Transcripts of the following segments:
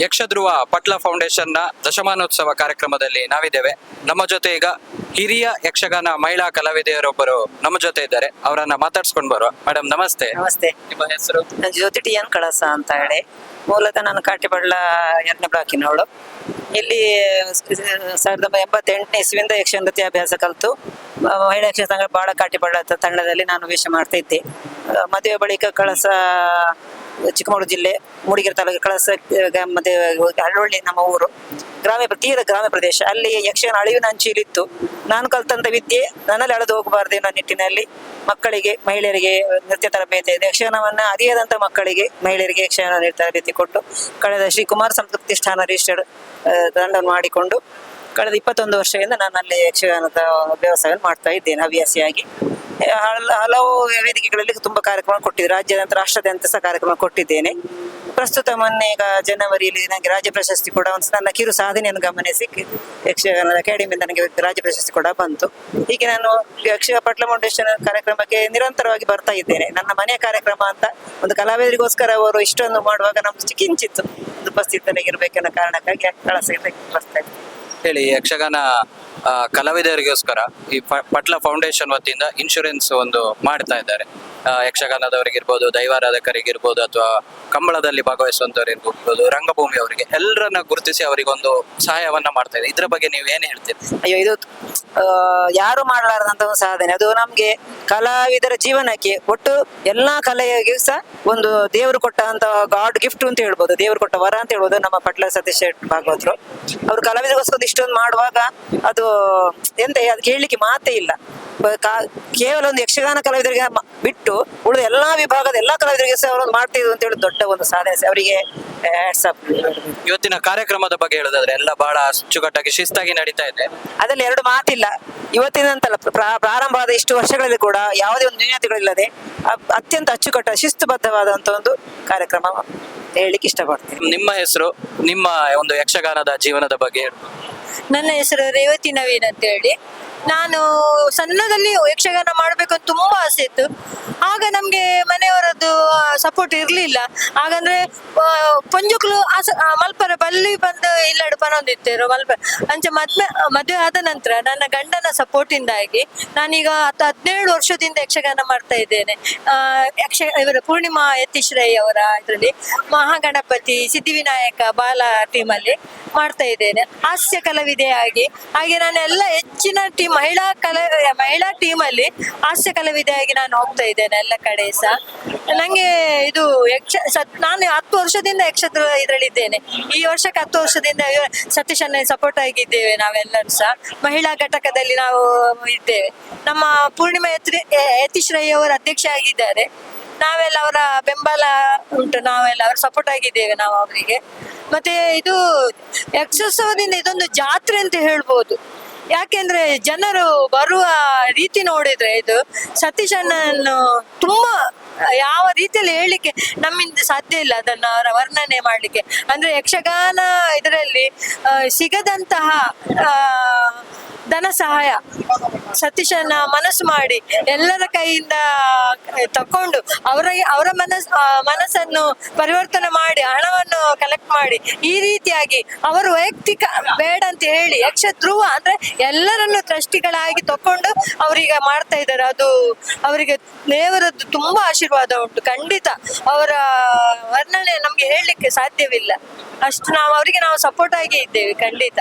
ಯಕ್ಷಧ್ರುವ ಪಟ್ಲ ಫೌಂಡೇಶನ್ನ ದಶಮಾನೋತ್ಸವ ಕಾರ್ಯಕ್ರಮದಲ್ಲಿ ನಾವಿದ್ದೇವೆ. ನಮ್ಮ ಜೊತೆ ಈಗ ಹಿರಿಯ ಯಕ್ಷಗಾನ ಮಹಿಳಾ ಕಲಾವಿದೆಯರೊಬ್ಬರು ನಮ್ಮ ಜೊತೆ ಇದ್ದಾರೆ. ಅವರನ್ನ ಮಾತಾಡ್ಸ್ಕೊಂಡ್ ಬರುವ. ಮೇಡಮ್ ನಮಸ್ತೆ. ನಮಸ್ತೆ. ನಿಮ್ಮ ಹೆಸರು? ನಾನು ಜ್ಯೋತಿ ಟಿ ಎನ್ ಕಳಸ ಅಂತ ಹೇಳಿ. ಮೂಲತಃ ನಾನು ಕಾಟಿಬಳ್ಳ ಎರಡನೇ ಬ್ಲಾಕಿನವಳು. ಇಲ್ಲಿ ಸಾವಿರದ ಒಂಬೈ ಎಂಬತ್ತೆಂಟನೇ ಇಸ್ವಿಯಿಂದ ಯಕ್ಷ ನೃತ್ಯಾಭ್ಯಾಸ ಕಲಿತು ಆ, ಮಹಿಳಾ ಯಕ್ಷ ಸಂಘ ಬಾಳ ಕಾಟಿಬಳ್ಳ ತಂಡದಲ್ಲಿ ನಾನು ವೇಷ ಮಾಡ್ತಾ ಇದ್ದೆ ಮದುವೆ ಬಳಿಕ ಕಳಸ ಚಿಕ್ಕಮಗಳೂರು ಜಿಲ್ಲೆ, ಮೂಡಿಗೆರೆ ತಾಲೂಕು ಕಳಸ ಮತ್ತೆ ಹಳ್ಳೊಳ್ಳಿ ನಮ್ಮ ಊರು. ಗ್ರಾಮ ತೀರ ಗ್ರಾಮ ಪ್ರದೇಶ. ಅಲ್ಲಿ ಯಕ್ಷಗಾನ ಅಳಿವಿನ ಅಂಚಿಲಿತ್ತು ನಾನು ಕಲ್ತಂತ ವಿದ್ಯೆ ನನ್ನಲ್ಲಿ ಅಳೆದು ಹೋಗಬಾರದು ಅನ್ನೋ ನಿಟ್ಟಿನಲ್ಲಿ ಮಕ್ಕಳಿಗೆ, ಮಹಿಳೆಯರಿಗೆ ನೃತ್ಯ ತರಬೇತಿ, ಯಕ್ಷಗಾನವನ್ನ ಅರಿಯದಂತ ಮಕ್ಕಳಿಗೆ ಮಹಿಳೆಯರಿಗೆ ಯಕ್ಷಗಾನ ತರಬೇತಿ ಕೊಟ್ಟು ಕಳೆದ ಶ್ರೀ ಕುಮಾರ ಸಂಸ್ಕೃತಿ ಸ್ಥಾನ ರಿಜಿಸ್ಟರ್ಡ್ ತಂಡವನ್ನು ಮಾಡಿಕೊಂಡು ಕಳೆದ ಇಪ್ಪತ್ತೊಂದು ವರ್ಷದಿಂದ ನಾನು ಅಲ್ಲಿ ಯಕ್ಷಗಾನದ ವ್ಯವಸಾಯವನ್ನು ಮಾಡ್ತಾ ಇದ್ದೇನೆ ಹವ್ಯಾಸಿಯಾಗಿ. ಹಲವು ವೇದಿಕೆಗಳಲ್ಲಿ ತುಂಬಾ ಕಾರ್ಯಕ್ರಮ ಕೊಟ್ಟಿದ್ದೆ ರಾಜ್ಯಾದ್ಯಂತ ರಾಷ್ಟ್ರದಂತ ಸಹ ಕಾರ್ಯಕ್ರಮ ಕೊಟ್ಟಿದ್ದೇನೆ. ಪ್ರಸ್ತುತ ಮೊನ್ನೆ ಈಗ ಜನವರಿಯಲ್ಲಿ ನನಗೆ ರಾಜ್ಯ ಪ್ರಶಸ್ತಿ ಕೂಡ ಒಂದು ನನ್ನ ಕಿರು ಸಾಧನೆಯನ್ನು ಗಮನಿಸಿ ಯಕ್ಷಗಾನದ ಅಕಾಡೆಮಿಯಿಂದ ನನಗೆ ರಾಜ್ಯ ಪ್ರಶಸ್ತಿ ಕೂಡ ಬಂತು. ಹೀಗೆ ನಾನು ಯಕ್ಷ ಪಟ್ಲ ಫೌಂಡೇಶನ್ ಕಾರ್ಯಕ್ರಮಕ್ಕೆ ನಿರಂತರವಾಗಿ ಬರ್ತಾ ಇದ್ದೇನೆ. ನನ್ನ ಮನೆಯ ಕಾರ್ಯಕ್ರಮ ಅಂತ ಒಂದು ಕಲಾವಿದರಿಗೋಸ್ಕರ ಅವರು ಇಷ್ಟೊಂದು ಮಾಡುವಾಗ ನಮ್ದು ಕಿಂಚಿತ್ತು ಉಪಸ್ಥಿತನಾಗಿರ್ಬೇಕೆನ್ನೋ ಕಾರಣಕ್ಕಾಗಿ ಕಳಸ ಬರ್ತಾ ಇದ್ದೇನೆ. ಹೇಳಿ ಯಕ್ಷಗಾನ ಕಲಾವಿದರಿಗೋಸ್ಕರ ಈ ಪಟ್ಲ ಫೌಂಡೇಶನ್ ವತಿಯಿಂದ ಇನ್ಶೂರೆನ್ಸ್ ಒಂದು ಮಾಡ್ತಾ ಇದ್ದಾರೆ. ಯಕ್ಷಗಾನದವರಿಗಿರ್ಬೋದು ದೈವಾರಾಧಕರಿಗಿರ್ಬೋದು ಅಥವಾ ಕಂಬಳದಲ್ಲಿ ಭಾಗವಹಿಸುವಂತವ್ರು ಇರ್ಬೋದು, ರಂಗಭೂಮಿ ಅವರಿಗೆ ಎಲ್ಲರನ್ನ ಗುರುತಿಸಿ ಅವರಿಗೊಂದು ಸಹಾಯವನ್ನ ಮಾಡ್ತಾ ಇದೆ ಇದ್ರ ಬಗ್ಗೆ ನೀವು ಏನ್ ಹೇಳ್ತೀರಿ? ಅಯ್ಯೋ, ಇದು ಯಾರು ಮಾಡಲಾರದಂತ ಒಂದು ಸಾಧನೆ. ಅದು ನಮ್ಗೆ ಕಲಾವಿದರ ಜೀವನಕ್ಕೆ ಒಟ್ಟು ಎಲ್ಲಾ ಕಲೆಯಾಗಿ ಸಹ ಒಂದು ದೇವರು ಕೊಟ್ಟ ಅಂತ ಗಾಡ್ ಗಿಫ್ಟ್ ಅಂತ ಹೇಳ್ಬೋದು. ದೇವರು ಕೊಟ್ಟ ವರ ಅಂತ ಹೇಳ್ಬೋದು ನಮ್ಮ ಪಟ್ಲ ಸತೀಶ್ ಶೆಟ್ ಭಾಗವತರು. ಅವ್ರು ಕಲಾವಿದರಿಗೋಸ್ಕರ ಇಷ್ಟೊಂದು ಮಾಡುವಾಗ ಅದು ಎಂತ ಅದಕ್ಕೆ ಹೇಳಲಿಕ್ಕೆ ಮಾತೇ ಇಲ್ಲ. ಕೇವಲ ಒಂದು ಯಕ್ಷಗಾನ ಕಲಾವಿದರಿಗೆ ಬಿಟ್ಟು ಉಳಿದ ಎಲ್ಲಾ ವಿಭಾಗದ ಎಲ್ಲಾ ಕಲಾವಿದರಿಗೆ ಸಹ ಅವರು ಮಾಡ್ತಿದ್ರು ಅಂತ ಹೇಳಿ ದೊಡ್ಡ ಒಂದು ಸಾಧನೆ ಅವರಿಗೆ ಇವತ್ತಿನ ಕಾರ್ಯಕ್ರಮದ ಬಗ್ಗೆ ಹೇಳೋದಾದ್ರೆ ಎಲ್ಲ ಬಹಳ ಅಚ್ಚುಕಟ್ಟಾಗಿ ಶಿಸ್ತಾಗಿ ನಡೀತಾ ಇದೆ. ಅದ್ರಲ್ಲಿ ಎರಡು ಮಾತಿಲ್ಲ. ಇವತ್ತಿನಂತಲ್ಲ ಪ್ರಾ- ಪ್ರಾರಂಭ ಆದ ಇಷ್ಟು ವರ್ಷಗಳಲ್ಲಿ ಕೂಡ ಯಾವುದೇ ಒಂದು ನ್ಯೂನತೆಗಳಿಲ್ಲದೆ ಅತ್ಯಂತ ಅಚ್ಚುಕಟ್ಟ ಶಿಸ್ತುಬದ್ಧವಾದಂತ ಒಂದು ಕಾರ್ಯಕ್ರಮ ಹೇಳಲಿಕ್ಕೆ ಇಷ್ಟಪಡ್ತೀನಿ. ನಿಮ್ಮ ಹೆಸರು ನಿಮ್ಮ ಒಂದು ಯಕ್ಷಗಾನದ ಜೀವನದ ಬಗ್ಗೆ. ನನ್ನ ಹೆಸರು ರೇವತಿ ನವೀನ್ ಅಂತ ಹೇಳಿ ನಾನು ಸಣ್ಣದಲ್ಲಿ ಯಕ್ಷಗಾನ ಮಾಡಬೇಕು ಅಂತ ತುಂಬಾ ಆಸೆ ಇತ್ತು. ಆಗ ನಮ್ಗೆ ಮನೆಯವರದ್ದು ಸಪೋರ್ಟ್ ಇರ್ಲಿಲ್ಲ. ಹಾಗಂದ್ರೆ ಪುಂಜುಕ್ಲು ಮಲ್ಪರ ಬಲ್ಲಿ ಬಂದು ಇಲ್ಲಾಡು ಪನೊಂದಿತ್ತೇರು ಮಲ್ಪ, ಅಂಚೆ ಮದ್ವೆ ಮದುವೆ ಆದ ನಂತರ ನನ್ನ ಗಂಡನ ಸಪೋರ್ಟ್ ಇಂದಾಗಿ ನಾನೀಗ ಹತ್ತು ಹದಿನೇಳು ವರ್ಷದಿಂದ ಯಕ್ಷಗಾನ ಮಾಡ್ತಾ ಇದ್ದೇನೆ. ಯಕ್ಷ, ಇವರ ಪೂರ್ಣಿಮಾ ಯತೀಶ್ ರೈ ಅವರ ಇದರಲ್ಲಿ, ಮಹಾಗಣಪತಿ, ಸಿದ್ಧಿವಿನಾಯಕ ಬಾಲ ಟೀಮಲ್ಲಿ ಮಾಡ್ತಾ ಇದ್ದೇನೆ. ಹಾಸ್ಯ ಕಲಾವಿದೆಯಾಗಿ ಹಾಗೆ. ನಾನು ಎಲ್ಲ ಹೆಚ್ಚಿನ ಟೀಮ್ ಮಹಿಳಾ ಕಲಾ, ಮಹಿಳಾ ಟೀಮ್ ಅಲ್ಲಿ ಹಾಸ್ಯ ಕಲಾವಿದೆಯಾಗಿ ನಾನು ಹೋಗ್ತಾ ಇದ್ದೇನೆ ಎಲ್ಲ ಕಡೆ ಸಹ. ನಂಗೆ ಇದು ಯಕ್ಷ, ಸತ್, ನಾನು ಹತ್ತು ವರ್ಷದಿಂದ ಯಕ್ಷತ್ರ ಇದರಲ್ಲಿ ಇದ್ದೇನೆ ಈ ವರ್ಷಕ್ಕೆ ಹತ್ತು ವರ್ಷದಿಂದ ಸತೀಶ್ ಅಣ್ಣ ಸಪೋರ್ಟ್ ಆಗಿದ್ದೇವೆ ನಾವೆಲ್ಲರೂ ಸಹ. ಮಹಿಳಾ ಘಟಕದಲ್ಲಿ ನಾವು ಇದ್ದೇವೆ. ನಮ್ಮ ಪೂರ್ಣಿಮಾ ಯತೀಶ್ ರೈ ಅವರು ಅಧ್ಯಕ್ಷ ಆಗಿದ್ದಾರೆ. ನಾವೆಲ್ಲ ಅವರ ಬೆಂಬಲ ಉಂಟು ನಾವೆಲ್ಲ ಅವ್ರ ಸಪೋರ್ಟ್ ಆಗಿದ್ದೇವೆ ನಾವು ಅವರಿಗೆ. ಮತ್ತೆ ಇದು ಯಕ್ಷೋತ್ಸವದಿಂದ ಇದೊಂದು ಜಾತ್ರೆ ಅಂತ ಹೇಳ್ಬೋದು. ಯಾಕೆಂದ್ರೆ ಜನರು ಬರುವ ರೀತಿ ನೋಡಿದ್ರೆ ಇದು ಸತೀಶ್ ಅಣ್ಣನ್ನು ತುಂಬಾ ಯಾವ ರೀತಿಯಲ್ಲಿ ಹೇಳಲಿಕ್ಕೆ ನಮ್ಮಿಂದ ಸಾಧ್ಯ ಇಲ್ಲ ಅದನ್ನ ಅವರ ವರ್ಣನೆ ಮಾಡ್ಲಿಕ್ಕೆ. ಅಂದ್ರೆ ಯಕ್ಷಗಾನ ಇದರಲ್ಲಿ ಸಿಗದಂತಹ ಆ, ಧನ ಸಹಾಯ. ಸತೀಶನ ಮನಸ್ಸು ಮಾಡಿ ಎಲ್ಲರ ಕೈಯಿಂದ ತಕೊಂಡು ಅವರ ಅವರ ಮನಸ್ ಮನಸ್ಸನ್ನು ಪರಿವರ್ತನೆ ಮಾಡಿ, ಹಣವನ್ನು ಕಲೆಕ್ಟ್ ಮಾಡಿ, ಈ ರೀತಿಯಾಗಿ ಅವರು ವೈಯಕ್ತಿಕ ಬೇಡ ಅಂತ ಹೇಳಿ ಯಕ್ಷ ಧ್ರುವ ಅಂದ್ರೆ ಎಲ್ಲರನ್ನು ಟ್ರಸ್ಟಿಗಳಾಗಿ ತಕೊಂಡು ಅವರೀಗ ಮಾಡ್ತಾ ಇದ್ದಾರೆ. ಅದು ಅವರಿಗೆ ದೇವರದ್ದು ತುಂಬಾ ಆಶೀರ್ವಾದ ಉಂಟು. ಖಂಡಿತ ಅವರ ವರ್ಣನೆ ನಮ್ಗೆ ಹೇಳಲಿಕ್ಕೆ ಸಾಧ್ಯವಿಲ್ಲ. ಅಷ್ಟು ನಾವು, ಅವರಿಗೆ ನಾವು ಸಪೋರ್ಟ್ ಆಗಿ ಇದ್ದೇವೆ, ಖಂಡಿತ.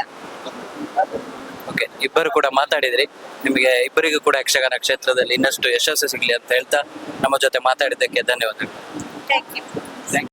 ಓಕೆ, ಇಬ್ಬರು ಕೂಡ ಮಾತಾಡಿದ್ರಿ. ನಿಮಗೆ ಇಬ್ಬರಿಗೂ ಕೂಡ ಯಕ್ಷಗಾನ ಕ್ಷೇತ್ರದಲ್ಲಿ ಇನ್ನಷ್ಟು ಯಶಸ್ಸು ಸಿಗಲಿ ಅಂತ ಹೇಳ್ತಾ ನಮ್ಮ ಜೊತೆ ಮಾತಾಡಿದ್ದಕ್ಕೆ ಧನ್ಯವಾದಗಳು.